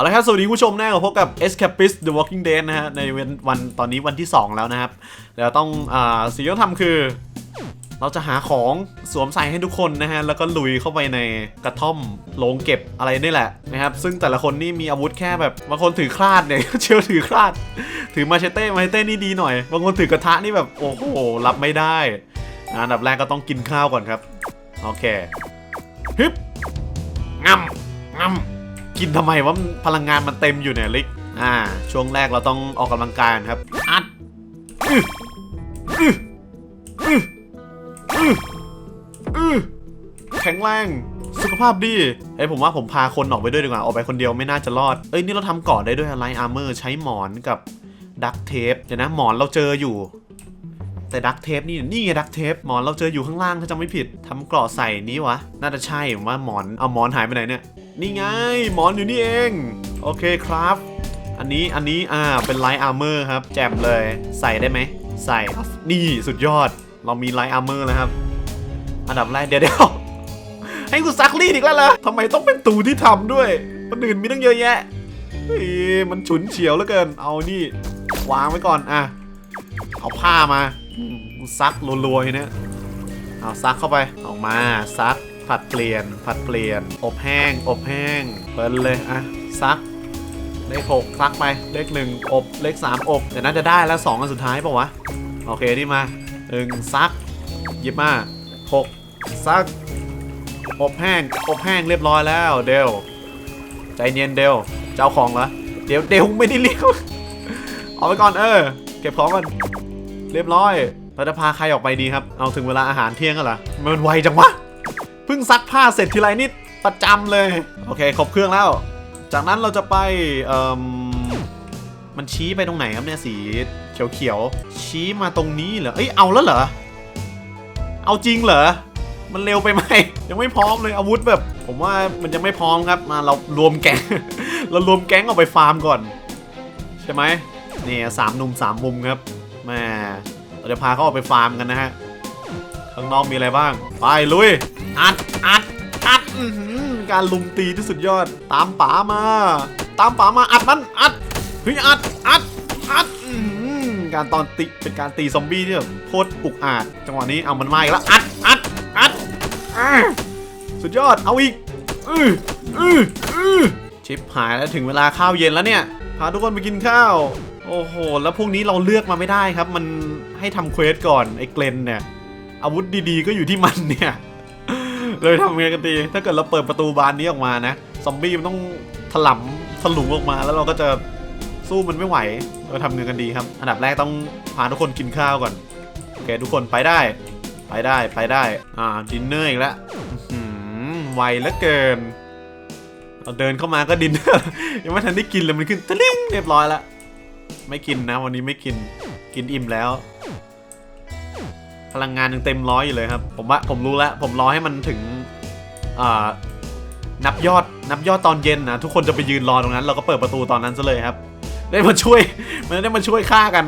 เอาละครับ สวัสดีผู้ชมแนะพบกับ Escapist The Walking Dead นะฮะ ในวันวันตอนนี้วันที่ 2 แล้วนะครับเดี๋ยวต้องอ่าสิ่งที่ต้องทำคือ เราจะหาของสวมใส่ให้ทุกคนนะฮะ แล้วก็ลุยเข้าไปในกระท่อมโรงเก็บอะไรนี่แหละนะครับ ซึ่งแต่ละคนนี่มีอาวุธแค่แบบ บางคนถือคลาดเนี่ย เชียวถือคลาด ถือมาเชเต้ มาเชเต้นี่ดีหน่อย บางคนถือกระทะนี่แบบ โอ้โห รับไม่ได้นะอันดับแรกก็ต้องกินข้าวก่อนครับ โอเค ฮึบงำงำ กินทำไมว่าพลังงานมันเต็มอยู่เนี่ยลิกอ่า ช่วงแรกเราต้องออกกำลังกายครับ อัดอืออืออืออือแข็งแรงสุขภาพดีเอ้ยผมว่าผมพาคนออกไปด้วยดีกว่าออกไปคนเดียวไม่น่าจะรอด เอ้ยนี่เราทำเกาะได้ด้วยไลท์อาร์เมอร์ใช้หมอนกับดักเทปเดี๋ยวนะหมอนเราเจออยู่ แต่ดักเทปนี่นี่ไงดักเทปหมอนเราเจออยู่ข้างล่างถ้าจำไม่ผิดทำกราะใส่นี้วะ น่าจะใช่ผมว่าหมอนเอาหมอนหายไปไหนเนี่ย นี่ไง หมอนอยู่นี่เอง โอเคครับ อันนี้อันนี้อ่าเป็นไลท์อาร์เมอร์ครับ แจ่มเลยใส่ได้ไหม ใส่นี่สุดยอด เรามีไลท์อาร์เมอร์แล้วครับ อันดับแรกเดี๋ยวเดี๋ยวให้กูซักรีดอีกแล้วเหรอทำไมต้องเป็นตูที่ทำด้วยคนอื่นมีตั้งเยอะแยะมันฉุนเฉียวเหลือเกิน เอานี่ วางไว้ก่อนอะเอาผ้ามาซักรัวๆอย่างเนี้ยเอาซักเข้าไปออกมาซัก ผัดเปลี่ยน ผัดเปลี่ยน อบแห้ง อบแห้ง เปิดเลย อะ ซัก เลขหกซักไป เลขหนึ่งอบ เลขสามอบเดี๋ยวน่าจะได้แล้วสองอันสุดท้ายป่าวะ โอเค นี่มาหนึ่งซักหยิบมาหกซัก อบแห้ง อบแห้งเรียบร้อยแล้ว เดวใจเย็นเดวเจ้าของเหรอ เดี๋ยวเดวไม่ได้เรียกเอาไปก่อนเออ เก็บของก่อน เรียบร้อยเราจะพาใครออกไปดีครับ เอาถึงเวลาอาหารเที่ยงกันเหรอมันไวจังวะ พิ่งซักผ้าเสร็จทีไรนี่ประจำเลย โอเคครบเครื่องแล้ว จากนั้นเราจะไปเอ่อมันชี้ไปตรงไหนครับเนี่ยสีเขียวๆชี้มาตรงนี้เหรอเอ้ยเอาแล้วเหรอเอาจริงเหรอมันเร็วไปไหมยังไม่พร้อมเลยอาวุธแบบ ผมว่ามันยังไม่พร้อมครับมาเรารวมแก๊งเรารวมแก๊งออกไปฟาร์มก่อน ใช่ไหมเนี่ยสามหนุ่มสามมุมครับแม่เราจะพาเขาออกไปฟาร์มกันนะฮะข้างนอกมีอะไรบ้าง ไปลุย อัดอัดอัดการลุมตีที่สุดยอด ตามป๋ามา ตามป๋ามาอัดมันอัดเฮ้ยอัดอัดอัดการตอนตีเป็นการตีซอมบี้ที่แบบโคตรอุกอาจจังหวะนี้เอามันมาอีกแล้วอัดอัดอัดสุดยอดเอาอีกอืออืออือชิปหายแล้วถึงเวลาข้าวเย็นแล้วเนี่ยพาทุกคนไปกินข้าว โอ้โห แล้วพวกนี้เราเลือกมาไม่ได้ครับ มันให้ทำเควสก่อนไอ้เกลนเนี่ย อาวุธดีๆก็อยู่ที่มันเนี่ย เลยทำไงกันดี ถ้าเกิดเราเปิดประตูบานนี้ออกมานะ ซอมบี้มันต้องถล่มถลุงออกมา แล้วเราก็จะสู้มันไม่ไหว เราทำเงินกันดีครับ อันดับแรกต้องพาทุกคนกินข้าวก่อน โอเคทุกคนไปได้ ไปได้ ไปได้ อ่า ดินเนอร์อีกแล้วอื้อหือไวเหลือเกิน เราเดินเข้ามาก็ดิน ยังไม่ทันได้กินเลยมันขึ้นตะลิ่งเรียบร้อยแล้วไม่กินนะ วันนี้ไม่กิน กินอิ่มแล้ว พลังงานยังเต็มร้อยอยู่เลยครับ ผมว่าผมรู้แล้ว ผมรอให้มันถึงอ่านับยอดนับยอดตอนเย็นนะทุกคนจะไปยืนรอตรงนั้น เราก็เปิดประตูตอนนั้นซะเลยครับ ได้มาช่วย มันได้มาช่วยฆ่ากัน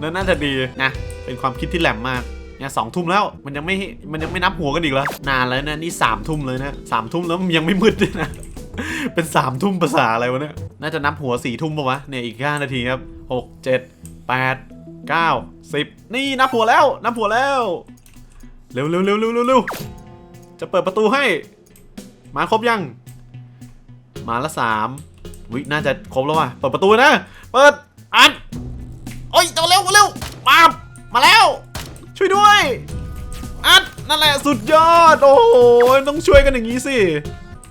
นั่นน่าจะดีนะเป็นความคิดที่แหลมมากเนี่ยสองทุ่มแล้วมันยังไม่มันยังไม่นับหัวกันอีกเหรอนานแล้วนะนี่สามทุ่มเลยนะสามทุ่มแล้วมันยังไม่มืดด้วยนะเป็นสามทุ่มภาษาอะไรวะเนี่ยน่าจะนับหัวสี่ทุ่มปะวะเนี่ยอีกห้านาทีครับหกเจ็ดแปดเก้า สิบนี่นับหัวแล้วนับหัวแล้วเร็วเร็วเร็วเร็วเร็วเร็วจะเปิดประตูให้ มาครบยัง มาละสามวิน่าจะครบแล้วว่ะ เปิดประตูนะ เปิด อัดโอ้ยเร็วเร็วมามาแล้ว ช่วยด้วย อัดนั่นแหละสุดยอด โอ้โห ต้องช่วยกันอย่างนี้สิ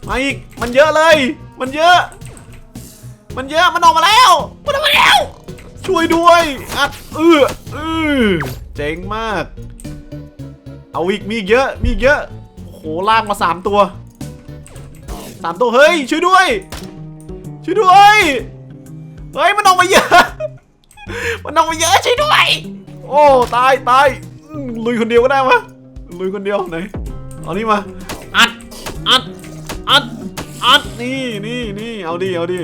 มาอีก มันเยอะเลย มันเยอะ มันเยอะ มันออกมาแล้ว มันออกมาแล้ว ช่วยด้วยอัดเออเออเจ๋งมาก เอาอีกมีเยอะมีเยอะโอ้โหลากมาสามตัวสามตัวเฮ้ยช่วยด้วย ช่วยด้วยเฮ้ยมันออกมาเยอะมันออกมาเยอะช่วยด้วย โอ้ตายตายลุยคนเดียวก็ได้มะลุยคนเดียวไหนเอานี่มาอัดอัดอัดอัดนี่นี่นี่เอาดิเอาดิ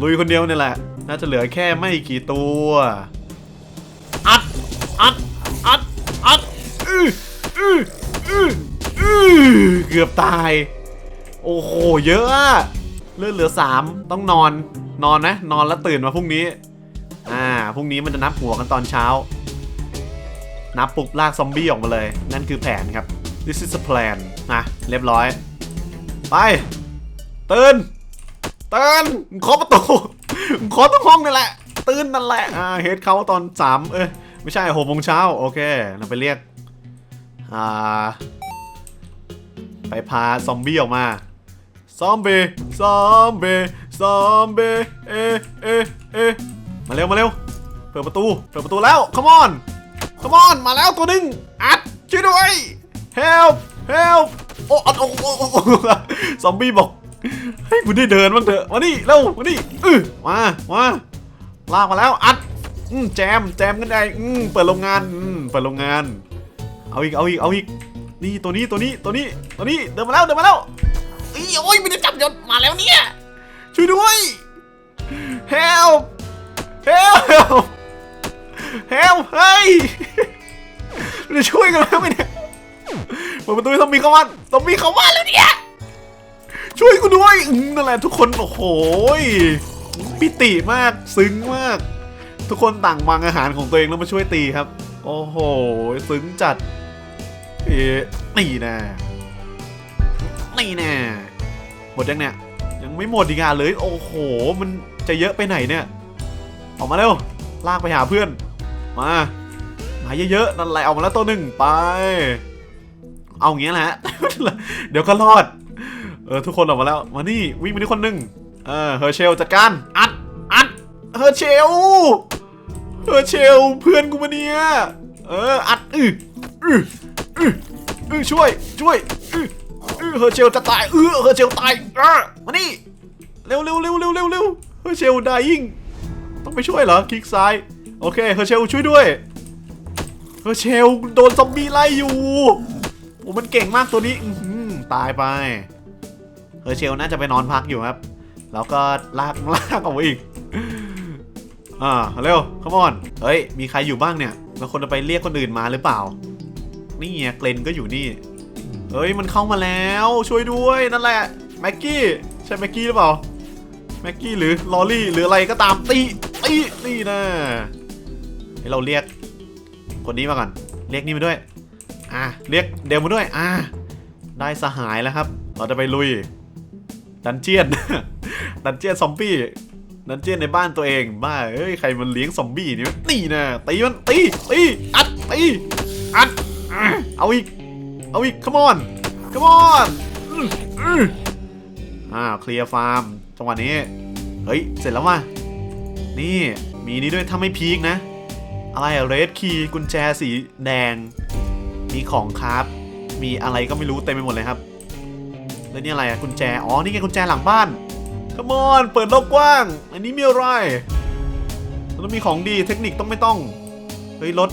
ลุยคนเดียวนี่แหละ น่าจะเหลือแค่ไม่กี่ตัว อัด อัด อัด อัดอืออืออืออือเกือบตาย โอ้โห เยอะอะ เลือดเหลือสามต้องนอน นอนนะ นอนแล้วตื่นมาพรุ่งนี้ อ่า พรุ่งนี้มันจะนับหัวกันตอนเช้า นับปุ๊บลากซอมบี้ออกมาเลย นั่นคือแผนครับ this is a plan นะเรียบร้อย ไป ตื่นตื่นเคาะประตู เคาะต้องห้องนั่นแหละ ตื่นนั่นแหละอ่าเฮดเขาตอนสามเอ้ยไม่ใช่หกโมงเช้าโอเคเราไปเรียกอ่าไปพาซอมบี้ออกมาซอมบี้ซอมบี้ซอมบี้เอเอเอมาเร็วมาเร็วเปิดประตูเปิดประตูแล้ว come on come on มาแล้วตัวหนึ่งอัดช่วยด้วย help help โอ้อัดโอ้โอ้ซอมบี้บอก ให้กูได้เดินบ้างเถอะมานี่เร็วมานี่อือมามาลากมาแล้วอัดอืมแจมแจมกันได้อืมเปิดโรงงานอืมเปิดโรงงาน เอาอีกเอาอีกเอาอีกนี่ตัวนี้ตัวนี้ตัวนี้ตัวนี้เดินมาแล้วเดินมาแล้วอีโอ้ยไม่ได้จับยศมาแล้วเนี่ยช่วยด้วย help help help เฮ้ยจะช่วยกันแล้วไหมเนี่ยเปิดประตูให้ซอมบี้เข้ามาซอมบี้เข้ามาแล้วเนี่ย ช่วยกูด้วยอืมนั่นแหละทุกคนโอ้โหปิติมากซึ้งมาก ทุกคนต่างวางอาหารของตัวเองแล้วมาช่วยตีครับ โอ้โหซึ้งจัดเอ๊ะนี่แน่นี่แน่หมดยังเนี่ยยังไม่หมดอีกอะเลย โอ้โห มันจะเยอะไปไหนเนี่ยออกมาเร็วลากไปหาเพื่อน มามาเยอะๆนั่นแหละออกมาแล้วตัวหนึ่งไป เอาอย่างเงี้ยแหละเดี๋ยวก็รอด เออทุกคนออกมาแล้วมานี่วิ่งมาที่คนหนึ่งเออเฮอร์เชลจัดการอัดอัดเฮอร์เชลเฮอร์เชลเพื่อนกูมาเนี่ยเอออัดอืออืออืออือช่วยช่วยอือเออเฮอร์เชลจะตายเออเฮอร์เชลตายเออมานี่เร็วเร็วเร็วเร็วเร็วเร็วเฮอร์เชลดายิ่งต้องไปช่วยเหรอคลิกซ้ายโอเคเฮอร์เชลช่วยด้วยเฮอร์เชลโดนซอมบี้ไล่อยู่โอ้มันเก่งมากตัวนี้อื้อหือตายไป เฮอร์เชลน่าจะไปนอนพักอยู่ครับ แล้วก็ลากลากออกมาอีก อ่าเร็วขมอนเฮ้ย มีใครอยู่บ้างเนี่ยแล้วคนจะไปเรียกคนอื่นมาหรือเปล่า นี่ไงเกรนก็อยู่นี่ เฮ้ยมันเข้ามาแล้วช่วยด้วยนั่นแหละแม็กกี้ใช่แม็กกี้หรือเปล่าแม็กกี้หรือลอรี่หรืออะไรก็ตามตีตีนี่นะให้เราเรียก คนนี้มาก่อน เรียกนี่มาด้วย อะเรียกเดวมาด้วย อะได้สหายแล้วครับ เราจะไปลุย ดันเจียน ดันเจียนซอมบี้ ดันเจียนในบ้านตัวเองบ้าเอ้ยใครมันเลี้ยงซอมบี้นี่วะนี่นะตีมันตีตีอัดตีอัดเอาอีก เอาอีก come on come on อ่าเคลียร์ฟาร์มจังหวะนี้ เฮ้ย เสร็จแล้วว่ะนี่มีนี้ด้วยถ้าไม่พีคนะ อะไรอะเรดคีย์กุญแจสีแดง มีของครับ มีอะไรก็ไม่รู้เต็มไปหมดเลยครับ แล้วนี่อะไรอะกุญแจ อ๋อ นี่ไงกุญแจหลังบ้าน come on เปิดโลกกว้าง อันนี้มีอะไรแล้วมีของดี เทคนิคต้องไม่ต้อง เฮ้ยรถ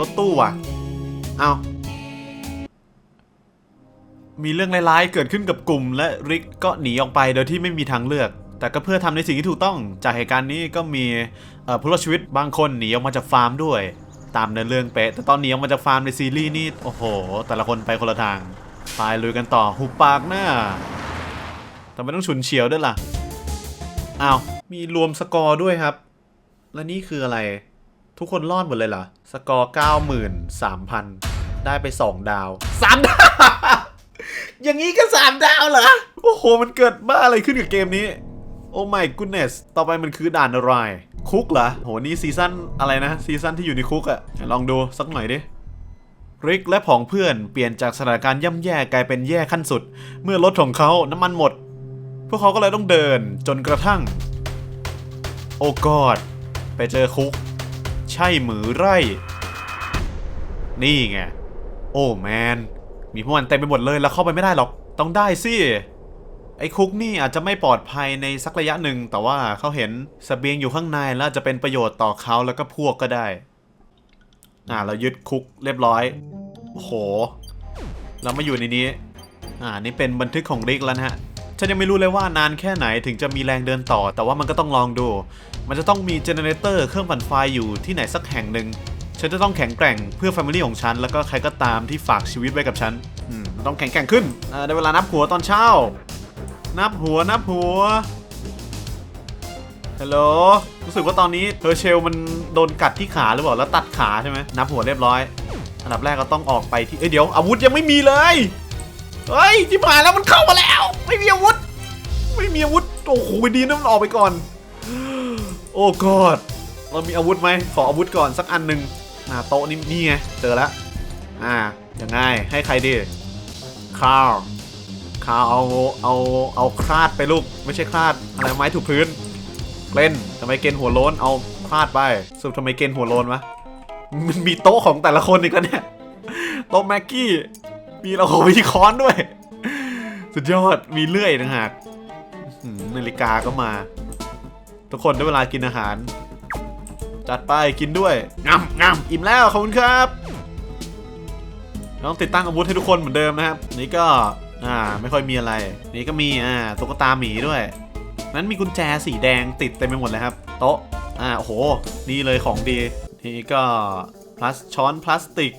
รถตู้ว่ะ เอามีเรื่องร้ายๆ เกิดขึ้นกับกลุ่ม และริกก็หนีออกไปโดยที่ไม่มีทางเลือก แต่ก็เพื่อทำในสิ่งที่ถูกต้อง จากเหตุการณ์นี้ก็มีผู้รอดชีวิตบางคนหนีออกมาจากฟาร์มด้วย ตามเนื้อเรื่องเป๊ะ แต่ตอนหนีออกมาจากฟาร์มในซีรีส์นี่ โอ้โห แต่ละคนไปคนละทาง ไปลุยกันต่อหุบปากหน้าทำไมต้องฉุนเฉียวด้วยล่ะอ้าวมีรวมสกอร์ด้วยครับ และนี่คืออะไร ทุกคนรอดหมดเลยเหรอ สกอร์ 93,000 ได้ไป 2 ดาว 3 ดาว อย่างนี้ก็สามดาวเหรอ โอ้โห มันเกิดบ้าอะไรขึ้นกับเกมนี้ โอ้ my goodness ต่อไปมันคือด่านอะไร คุกเหรอ โห นี่ซีซั่นอะไรนะ ซีซั่นที่อยู่ในคุกอะลองดูสักหน่อยดิ ริกและผองเพื่อนเปลี่ยนจากสถานการณ์ย่ำแย่กลายเป็นแย่ขั้นสุด เมื่อรถของเขาน้ำมันหมด พวกเขาก็เลยต้องเดินจนกระทั่ง โอ้กอด ไปเจอคุก ใช่หมือไร่ นี่ไง โอ้แมน มีพวกมันเต็มไปหมดเลยแล้วเข้าไปไม่ได้หรอก ต้องได้สิไอ้คุกนี่อาจจะไม่ปลอดภัยในสักระยะหนึ่ง แต่ว่าเขาเห็นสเสบียงอยู่ข้างในแล้วจะเป็นประโยชน์ต่อเขาแล้วก็พวกก็ได้ อ่า เรายึดคุกเรียบร้อย โอ้โห เรามาอยู่ในนี้ อ่า นี่เป็นบันทึกของริกแล้วนะฮะ ฉันยังไม่รู้เลยว่านานแค่ไหนถึงจะมีแรงเดินต่อ แต่ว่ามันก็ต้องลองดู มันจะต้องมีเจเนเรเตอร์เครื่องปั่นไฟอยู่ที่ไหนสักแห่งหนึ่ง ฉันจะต้องแข็งแกร่งเพื่อแฟมิลี่ของฉัน แล้วก็ใครก็ตามที่ฝากชีวิตไว้กับฉัน อืม ต้องแข็งแกร่งขึ้น อ่า ได้เวลานับหัวตอนเช้า นับหัว นับหัว ฮัลโหล รู้สึกว่าตอนนี้เฮอร์เชลมันโดนกัดที่ขาหรือเปล่า แล้วตัดขาใช่ไหม นับหัวเรียบร้อย อันดับแรกก็ต้องออกไปที่ เอ้ยเดี๋ยวอาวุธยังไม่มีเลย เฮ้ยที่ผ่านแล้วมันเข้ามาแล้ว ไม่มีอาวุธ ไม่มีอาวุธ โอ้โหดีนะมันออกไปก่อน โอ้กอด เรามีอาวุธไหม ขออาวุธก่อนสักอันหนึ่งอ่าโต๊ะนี่นี่ไง เจอแล้ว อ่ายังไงให้ใครดีข้าวข้าวเอาเอาเอาคลาดไปลูก ไม่ใช่คลาดอะไรไม้ถูกพื้น เล่นทำไมเกณฑ์หัวโล้นเอาคลาดไปสรุปทำไมเกณฑ์หัวโล้นวะมันมีโต๊ะของแต่ละคนอีกแล้วเนี่ยโต๊ะแม็กกี้มีเราโหมีค้อนด้วย สุดยอดมีเลื่อยต่างหากอื้อหือนาฬิกาก็มา ทุกคนได้เวลากินอาหาร จัดไปกินด้วยงำงำอิ่มแล้วขอบคุณครับต้องติดตั้งอาวุธให้ทุกคนเหมือนเดิมนะครับ นี่ก็อ่าไม่ค่อยมีอะไร นี่ก็มีอ่าตุ๊กตาหมีด้วย นั้นมีกุญแจสีแดงติดเต็มไปหมดเลยครับ โต๊ะ อ่าโห นี่เลยของดี นี่ก็พลาสช้อนพลาสติก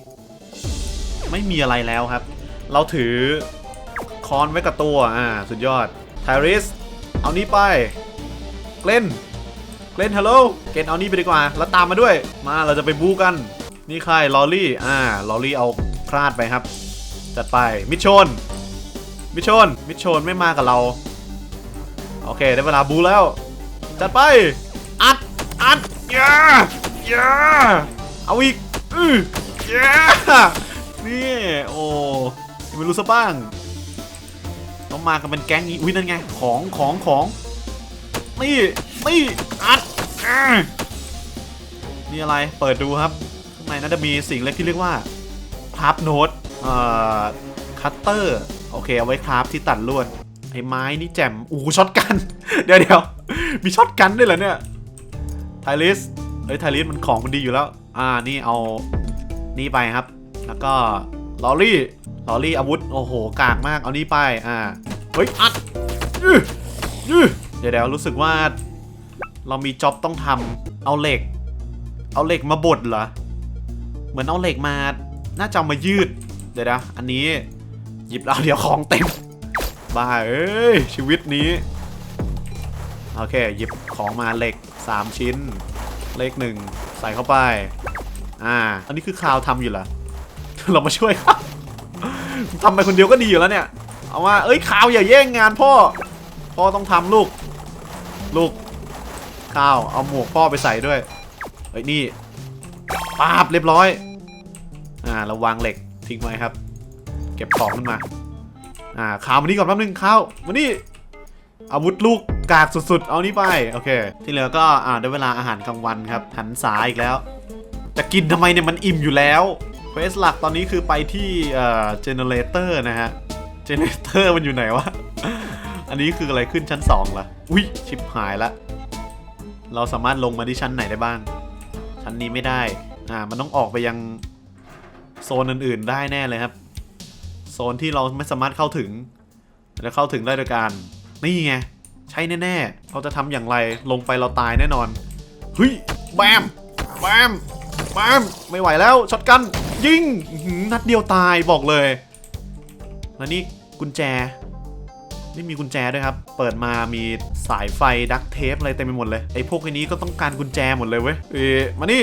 ไม่มีอะไรแล้วครับ เราถือค้อนไว้กับตัว อ่า สุดยอดไทริส เอานี้ไป เกลนเกลนฮัลโหล เกลนเอานี้ไปดีกว่า แล้วตามมาด้วย มาเราจะไปบู๊กัน นี่ใครลอรี่ อ่า ลอรี่เอาคลาดไปครับ จัดไป มิชชนมิชชนมิชชนไม่มากับเรา โอเค ได้เวลาบูแล้ว จัดไป อัด อัดย่าย่าเอาอีกอือย่านี่ โอ้ไม่รู้ซะบ้าง ต้องมากันเป็นแก๊งนี้ อุ้ยนั่นไง ของของของ นี่ นี่ อัดอ่านี่อะไร เปิดดูครับ ข้างในน่าจะมีสิ่งเล็กที่เรียกว่าคราฟโน้ตเอ่อ คัตเตอร์ โอเค เอาไว้คราฟที่ตัดลวด ไอ้ไม้นี่แจ่มอู้ช็อตกัน เดี๋ยวเดี๋ยวมีช็อตกันด้วยเหรอเนี่ยไทลิสเฮ้ยไทลิสมันของมันดีอยู่แล้ว อ่านี่เอานี่ไปครับ แล้วก็ลอรี่ลอรี่อาวุธ โอ้โหกากมากเอานี่ไปอ่าเฮ้ยอัดเดี๋ยวเดี๋ยวรู้สึกว่า เรามีจ็อบต้องทำเอาเหล็ก เอาเหล็กมาบดเหรอเหมือนเอาเหล็กมาน่าจะมายืด เดี๋ยวนะอันนี้หยิบแล้วเดี๋ยวของเต็ม บ้าเอ้ย ชีวิตนี้ โอเค หยิบของมาเหล็ก 3 ชิ้น เลขหนึ่งใส่เข้าไป อ่า อันนี้คือคราวทำอยู่เหรอ เรามาช่วยครับทำไปคนเดียวก็ดีอยู่แล้วเนี่ย เอาว่า เอ้ยข่าวอย่าแย่งงานพ่อ พ่อต้องทำลูก ลูกข้าวเอาหมวกพ่อไปใส่ด้วย เฮ้ยนี่ปาบเรียบร้อย อ่าเราวางเหล็กทิ้งไว้ครับ เก็บของขึ้นมา อ่าข่าวมานี่ก่อนแป๊บนึงข่าวมานี่อาวุธลูกกากสุดๆ เอานี่ไป โอเค ที่เหลือก็อ่าได้เวลาอาหารกลางวันครับ หันสาอีกแล้ว จะกินทำไมเนี่ยมันอิ่มอยู่แล้วเควสหลักตอนนี้คือไปที่เอ่อเจเนเรเตอร์นะฮะเจเนเรเตอร์มันอยู่ไหนวะ อันนี้คืออะไรขึ้นชั้น2เหรออุ้ยชิบหายละ เราสามารถลงมาที่ชั้นไหนได้บ้าง ชั้นนี้ไม่ได้อ่ามันต้องออกไปยังโซนอื่นๆได้แน่เลยครับ โซนที่เราไม่สามารถเข้าถึง แล้วเข้าถึงได้โดยการ นี่ไง ใช่แน่ๆ เราจะทำอย่างไรลงไปเราตายแน่นอนเฮ้ยแบมแบมแบมไม่ไหวแล้วช็อตกัน ยิงนัดเดียวตายบอกเลย แล้วนี่กุญแจนี่มีกุญแจด้วยครับ เปิดมามีสายไฟดักเทปอะไรเต็มไปหมดเลย ไอ้พวกไอ้นี้ก็ต้องการกุญแจหมดเลยเว้ย เอ๊มานี่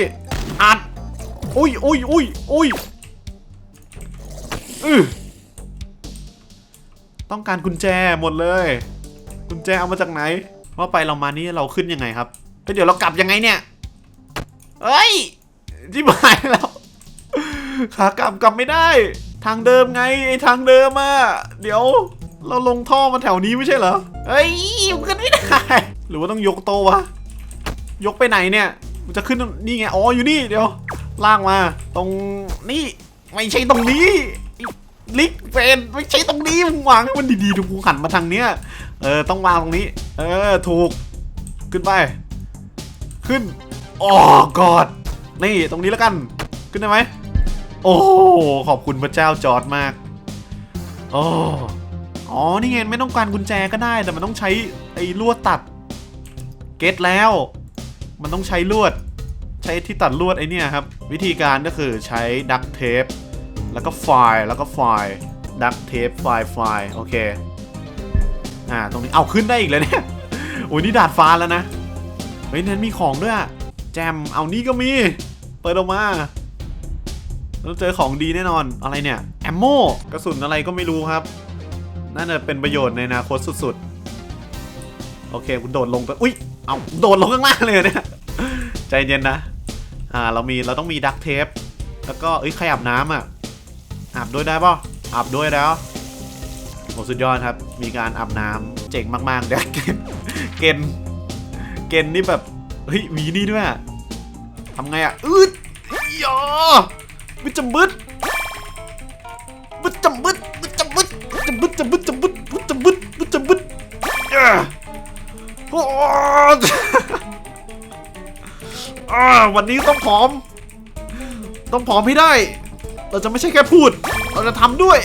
อัด อุ้ยอุ้ยอุ้ยอุ้ยอือ ต้องการกุญแจหมดเลย กุญแจเอามาจากไหนว่าไปเรามานี่เราขึ้นยังไงครับเฮ้ยเดี๋ยวเรากลับยังไงเนี่ยเอ้ยจิบหายแล้วขากลับกลับไม่ได้ ทางเดิมไงไอ้ทางเดิมอะเดี๋ยวเราลงท่อมาแถวนี้ไม่ใช่เหรอเฮ้ยขึ้นไม่ได้ หรือว่าต้องยกโตะวะ ยกไปไหนเนี่ย มันจะขึ้นนี่ไง อ๋อ อยู่นี่ เดี๋ยว ลากมา ตรงนี่ ไม่ใช่ตรงนี้ ลิกเฟนไม่ใช่ตรงนี้มึงวางให้มันดีๆดูกูหันมาทางเนี้ย เออต้องวางตรงนี้ เออถูก ขึ้นไป ขึ้นอ๋อกอดนี่ตรงนี้แล้วกัน ขึ้นได้ไหมโอ้ขอบคุณพระเจ้าจอร์ดมากโอ้อ๋อนี่ไงไม่ต้องการกุญแจก็ได้แต่มันต้องใช้ไอ้ลวดตัด เก็ตแล้ว มันต้องใช้ลวด ใช้ที่ตัดลวดไอ้เนี่ยครับ วิธีการก็คือใช้ดักเทป แล้วก็ไฟล์แล้วก็ไฟล์ดักเทปไฟล์ไฟล์โอเคอ่าตรงนี้เอาขึ้นได้อีกเลยเนี่ยโอ้ยนี่ดาดฟ้าแล้วนะเฮ้ยนั้นมีของด้วยอะแจมเอานี่ก็มี เปิดออกมาแล้วเจอของดีแน่นอนอะไรเนี่ยแอมโมกระสุนอะไรก็ไม่รู้ครับน่าจะเป็นประโยชน์ในอนาคตสุดๆ โอเคคุณโดดลงไปอุ้ยเอาโดดลงข้างล่างเลยเนี่ยใจเย็นนะอ่าเรามีเราต้องมีดักเทปแล้วก็เอ้ยใครอาบน้ำอะ อาบด้วยได้ป่ะอาบด้วยแล้วโหสุดยอดครับ มีการอาบน้ำเจ๋งมากๆเดี๋ยวเกณฑ์เกณฑ์เกณฑ์นี่แบบ เฮ้ย มีนี่ด้วยทำไงอะอืดยอบึดจำบึดบึดจำบึดบึดจำบึดจำบึดจำบึดจำบึดบึดจำบึดบึดจำบึดโอ้วันนี้ต้องผอม ต้องผอมให้ได้ เราจะไม่ใช่แค่พูด เราจะทำด้วย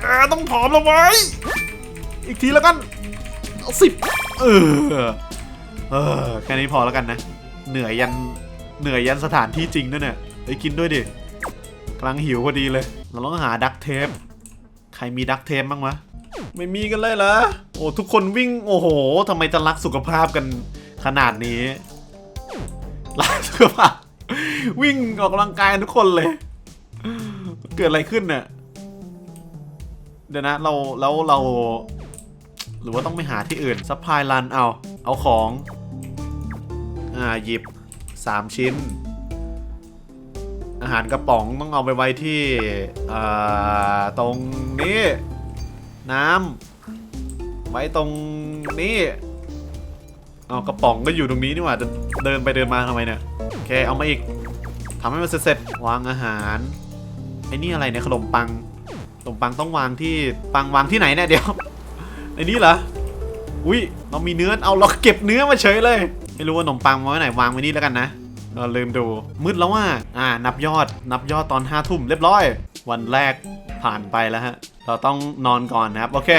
เออต้องผอมเราไว้ อีกทีแล้วกันเอาสิบเออเออแค่นี้พอแล้วกันนะ เหนื่อยยันเหนื่อยยันสถานที่จริงด้วยเนี่ยไปกินด้วยดิกำลังหิวพอดีเลย เราต้องหาดักเทป ใครมีดักเทปบ้างวะ ไม่มีกันเลยเหรอ โอ้ทุกคนวิ่ง โอ้โหทำไมจะรักสุขภาพกันขนาดนี้ รักสุขภาพ วิ่งออกกำลังกายกันทุกคนเลยเกิดอะไรขึ้นเนี่ยเดี๋ยวนะเราแล้วเรา หรือว่าต้องไปหาที่อื่นซัพพลายรันเอา เอาของ อ่าหยิบ 3 ชิ้น อาหารกระป๋องต้องเอาไปไว้ที่อ่าตรงนี้ น้ำไว้ตรงนี้เอากระป๋องก็อยู่ตรงนี้นี่หว่าจะเดินไปเดินมาทำไมเนี่ยโอเคเอามาอีกทำให้มันเสร็จวางอาหาร ไอ้นี่อะไรเนี่ยขนมปังขนมปังต้องวางที่ปังวางที่ไหนเนี่ยเดี๋ยวไอ้นี่เหรออุ้ยเรามีเนื้อเอาเราเก็บเนื้อมาเฉยเลย ไม่รู้ว่าขนมปังมาไว้ไหนวางไว้นี่แล้วกันนะเราลืมดูมืดแล้วว่าอ่า นับยอด นับยอดตอนห้าทุ่มเรียบร้อย วันแรกผ่านไปแล้วฮะ เราต้องนอนก่อนนะครับ โอเค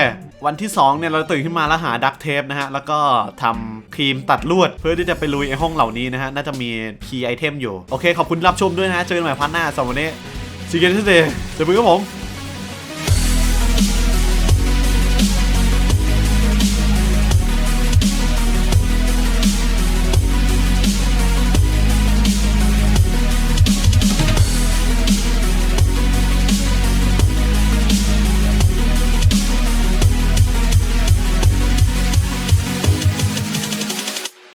วันที่ 2 เนี่ย เราตื่นขึ้นมาแล้วหาดักเทปนะฮะ แล้วก็ทำครีมตัดลวด เพื่อที่จะไปลุยไอห้องเหล่านี้นะฮะ น่าจะมีคีย์ไอเทมอยู่ โอเค ขอบคุณรับชมด้วยนะฮะ เจอกันใหม่พันหน้าสำหรับวันนี้ ซีเกนเดย์เจอกันครับผม